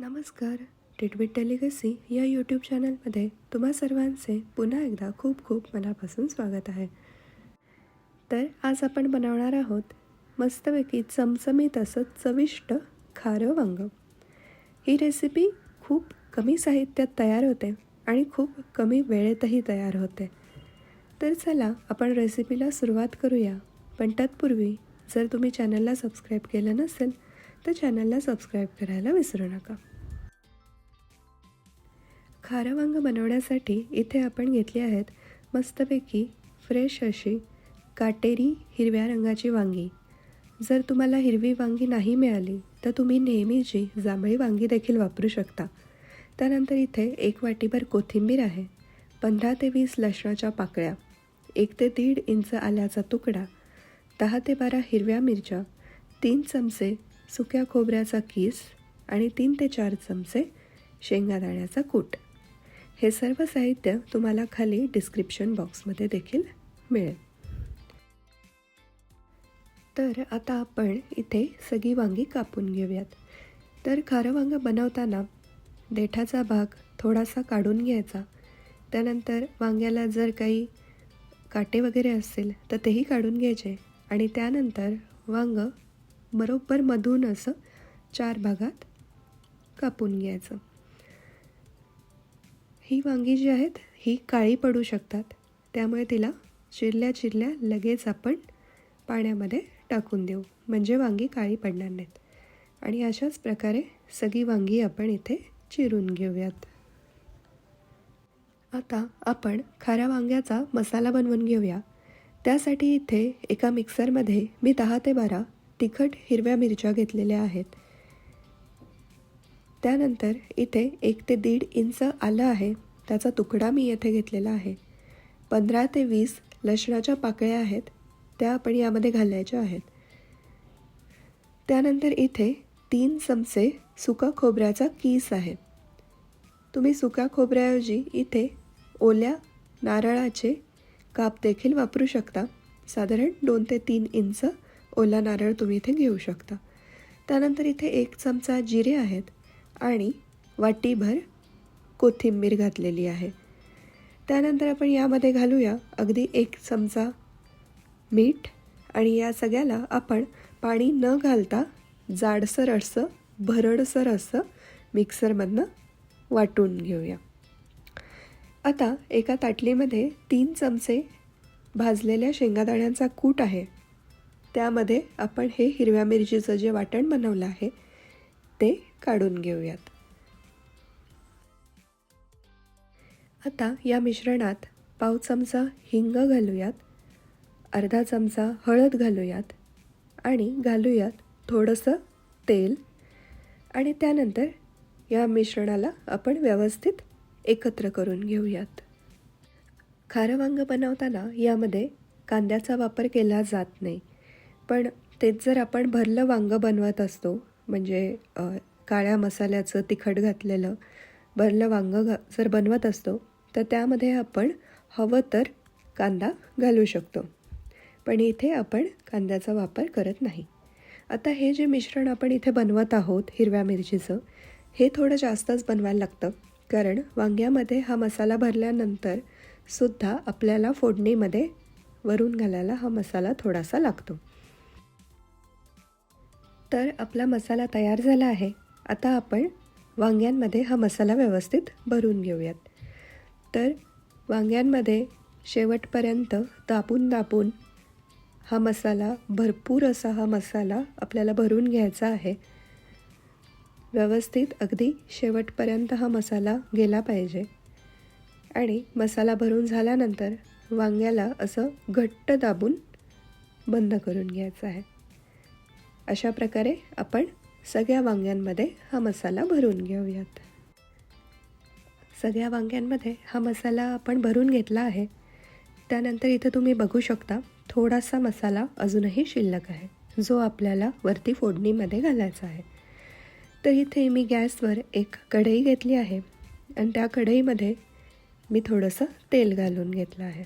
नमस्कार. टिटविट टेलिगसी या यूट्यूब चॅनलमध्ये तुम्हा सर्वांचे पुन्हा एकदा खूप खूप मनापासून स्वागत आहे. तर आज आपण बनवणार आहोत मस्तपैकी चमचमीत असं चविष्ट खारं वांग. ही रेसिपी खूप कमी साहित्यात तयार होते आणि खूप कमी वेळेतही तयार होते. तर चला आपण रेसिपीला सुरुवात करूया. पण तत्पूर्वी जर तुम्ही चॅनलला सबस्क्राईब केलं नसेल तर चॅनलला सबस्क्राईब करायला विसरू नका. खारं वांगं बनवण्यासाठी इथे आपण घेतली आहेत मस्तपैकी फ्रेश अशी काटेरी हिरव्या रंगाची वांगी. जर तुम्हाला हिरवी वांगी नाही मिळाली तर तुम्ही नेहमीची जांभळी वांगी देखील वापरू शकता. त्यानंतर इथे एक वाटीभर कोथिंबीर आहे पंधरा ते वीस लसणाच्या पाकळ्या एक ते दीड इंच आल्याचा तुकडा दहा ते बारा हिरव्या मिरच्या तीन चमचे सुक्या खोबऱ्याचा कीस आणि तीन ते चार चमचे शेंगादाण्याचा कूट. हे सर्व साहित्य तुम्हाला खाली डिस्क्रिप्शन बॉक्समध्ये देखील मिळेल. तर आता आपण इथे सगळी वांगी कापून घेऊयात. तर खारं वांगं बनवताना देठाचा भाग थोडासा काढून घ्यायचा. त्यानंतर वांग्याला जर काही काटे वगैरे असतील तर तेही काढून घ्यायचे आणि त्यानंतर वांग बरोबर मधून असं चार भागात कापून घ्यायचं. ही वांगी जी आहेत ही काळी पडू शकतात. त्यामुळे तिला चिरल्या चिरल्या लगेच आपण पाण्यामध्ये टाकून देऊ. म्हणजे वांगी काळी पडणार नाहीत. आणि अशाच प्रकारे सगळी वांगी आपण इथे चिरून घेऊयात. आता आपण खाऱ्या वांग्याचा मसाला बनवून घेऊया. त्यासाठी इथे एका मिक्सरमध्ये मी दहा ते बारा तिखट हिरव्या मिरच्या घेतलेल्या आहेत. त्यानंतर इथे एक ते दीड इंच आलं आहे. त्याचा तुकडा मी येथे घेतलेला आहे. पंधरा ते वीस लसणाच्या पाकळ्या आहेत. त्या आपण यामध्ये घालायच्या आहेत. त्यानंतर इथे तीन चमचे सुका खोबऱ्याचा कीस आहे. तुम्ही सुका खोबऱ्याऐवजी इथे ओल्या नारळाचे काप देखील वापरू शकता. साधारण दोन ते तीन इंच ओला नारळ तुम्ही इथे घेऊ शकता. त्यानंतर इथे एक चमचा जिरे आहेत. आणि वाटीभर कोथिंबीर घातलेली आहे. त्यानंतर आपण यामध्ये घालूया अगदी एक चमचा मीठ आणि या सगळ्याला आपण पाणी न घालता जाडसर असं भरडसर असं मिक्सरमधनं वाटून घेऊया. आता एका ताटलीमध्ये तीन चमचे भाजलेल्या शेंगादाण्यांचा कूट आहे. त्यामध्ये आपण हे हिरव्या मिरचीचं जे वाटण बनवलं आहे ते काढून घेऊयात. आता या मिश्रणात पाव चमचा हिंग घालूयात अर्धा चमचा हळद घालूयात आणि घालूयात थोडंसं तेल आणि त्यानंतर या मिश्रणाला आपण व्यवस्थित एकत्र करून घेऊयात. खारं वांग बनवताना यामध्ये कांद्याचा वापर केला जात नाही पण तेच जर आपण भरलं वांगं बनवत असतो म्हणजे काळ्या मसाल्याचं तिखट घातलेलं भरलं वांगं घा जर बनवत असतो तर त्यामध्ये आपण हवं तर कांदा घालू शकतो. पण इथे आपण कांद्याचा वापर करत नाही. आता हे जे मिश्रण आपण इथे बनवत आहोत हिरव्या मिरचीचं हे थोडं जास्तच बनवायला लागतं. कारण वांग्यामध्ये हा मसाला भरल्यानंतर सुद्धा आपल्याला फोडणीमध्ये वरून घालायला हा मसाला थोडासा लागतो. तर आपला मसाला तयार झाला आहे. आता आपण वांग्यांमध्ये हा मसाला व्यवस्थित भरून घेऊयात. तर वांग्यांमध्ये शेवटपर्यंत दाबून दाबून हा मसाला भरपूर असा हा मसाला आपल्याला भरून घ्यायचा आहे. व्यवस्थित अगदी शेवटपर्यंत हा मसाला गेला पाहिजे. आणि मसाला भरून झाल्यानंतर वांग्याला असं घट्ट दाबून बंद करून घ्यायचं आहे. अशा प्रकारे आपण सगळ्या वांग्यांमध्ये हा मसाला भरून घेऊयात. सगळ्या वांग्यांमध्ये हा मसाला आपण भरून घेतला आहे. त्यानंतर इथं तुम्ही बघू शकता थोडासा मसाला अजूनही शिल्लक आहे जो आपल्याला वरती फोडणीमध्ये घालायचा आहे. तर इथे मी गॅसवर एक कढई घेतली आहे आणि त्या कढईमध्ये मी थोडंसं तेल घालून घेतलं आहे.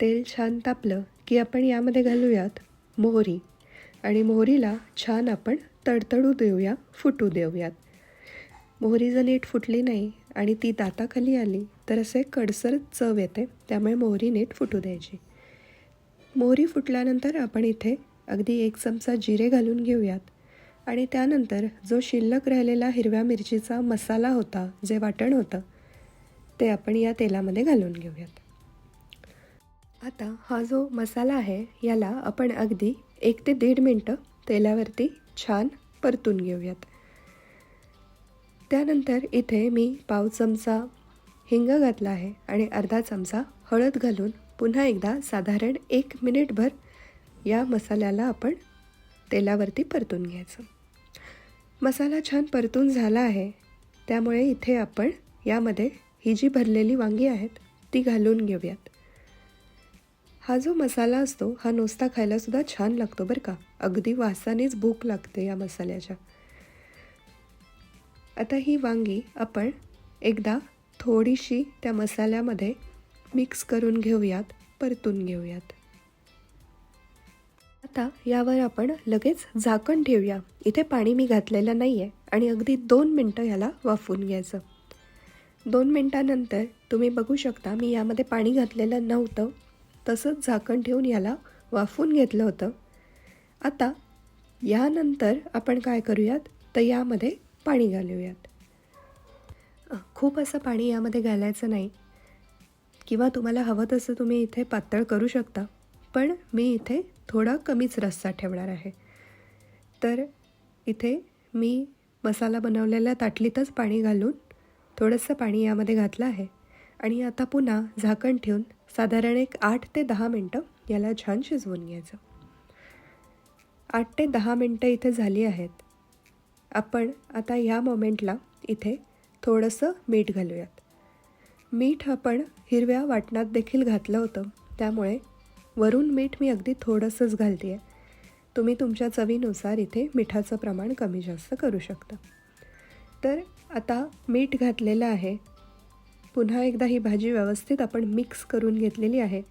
तेल छान तापलं की आपण यामध्ये घालूयात मोहरी. आणि मोहरीला छान आपण तडतडू देऊया फुटू देऊयात. मोहरी जर नीट फुटली नाही आणि ती दाताखाली आली तर असे कडसर चव येते त्यामुळे मोहरी नीट फुटू द्यायची. मोहरी फुटल्यानंतर आपण इथे अगदी एक चमचा जिरे घालून घेऊयात. आणि त्यानंतर जो शिल्लक राहिलेला हिरव्या मिरचीचा मसाला होता जे वाटण होतं ते आपण या तेलामध्ये घालून घेऊयात. आता हा जो मसाला आहे याला आपण अगदी एक ते दीड मिनटं तेलावरती छान परतून घेऊयात. त्यानंतर इथे मी पाव चमचा हिंग घातला आहे आणि अर्धा चमचा हळद घालून पुन्हा एकदा साधारण एक मिनिटभर या मसाल्याला आपण तेलावरती परतून घ्यायचं. मसाला छान परतून झाला आहे त्यामुळे इथे आपण यामध्ये ही जी भरलेली वांगी आहेत ती घालून घेऊयात. हा जो मसाला असतो हा नुसता खायलासुद्धा छान लागतो बरं का. अगदी वासानेच भूक लागते या मसाल्याच्या. आता ही वांगी आपण एकदा थोडीशी त्या मसाल्यामध्ये मिक्स करून घेऊयात परतून घेऊयात. आता यावर आपण लगेच झाकण ठेवूया. इथे पाणी मी घातलेलं नाही आहे आणि अगदी दोन मिनटं याला वाफवून घ्यायचं. दोन मिनटानंतर तुम्ही बघू शकता मी यामध्ये पाणी घातलेलं नव्हतं. तसंच झाकण ठेवून याला वाफवून घेतलं होतं. आता यानंतर आपण काय करूयात? तर यामध्ये पाणी घालूयात. खूप असं पाणी यामध्ये घालायचं नाही. किंवा तुम्हाला हवं तसं तुम्ही इथे पातळ करू शकता. पण मी इथे थोडा कमीच रस्सा ठेवणार आहे. तर इथे मी मसाला बनवलेल्या ताटलीतच पाणी घालून थोडंसं पाणी यामध्ये घातलं आहे. आणि आता पुन्हा झाकण ठेवून साधारण एक आठ ते दहा मिनटं याला छान शिजवून घ्यायचं. आठ ते दहा मिनटं इथे झाली आहेत. आपण आता ह्या मोमेंटला इथे थोडंसं मीठ घालूयात. मीठ आपण हिरव्या वाटणात देखील घातलं होतं. त्यामुळे वरून मीठ मी अगदी थोडंसंच घालते आहे तुम्ही तुमच्या चवीनुसार इथे मिठाचं प्रमाण कमी जास्त करू शकता. तर आता मीठ घातलेलं आहे. पुन्हा एकदा ही भाजी व्यवस्थित आपण मिक्स करून घेतलेली आहे.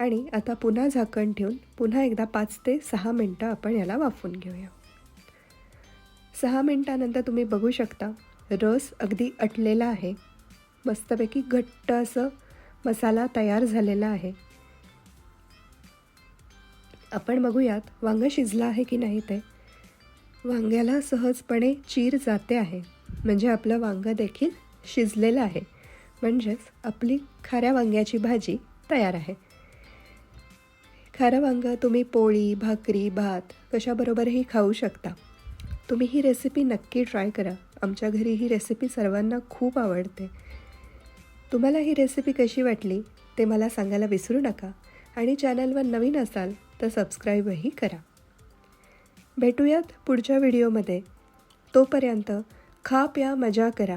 आणि आता पुन्हा झाकण ठेवून पुन्हा एकदा पाच ते सहा मिनटं आपण याला वाफून घेऊया. सहा मिनटानंतर तुम्ही बघू शकता रस अगदी अटलेला आहे. मस्तपैकी घट्ट असं मसाला तयार झालेला आहे. आपण बघूयात वांगं शिजलं आहे की नाही ते. वांग्याला सहजपणे चीर जाते आहे. म्हणजे आपलं वांगं देखील शिजलेलं आहे. म्हणजेच आपली खाऱ्या वांग्याची भाजी तयार आहे. खारं वांगं तुम्ही पोळी भाकरी भात कशाबरोबरही खाऊ शकता. तुम्ही ही रेसिपी नक्की ट्राय करा. आमच्या घरी ही रेसिपी सर्वांना खूप आवडते. तुम्हाला ही रेसिपी कशी वाटली ते मला सांगायला विसरू नका आणि चॅनलवर नवीन असाल तर सबस्क्राईबही करा. भेटूयात पुढच्या व्हिडिओमध्ये तोपर्यंत खा प्या मजा करा.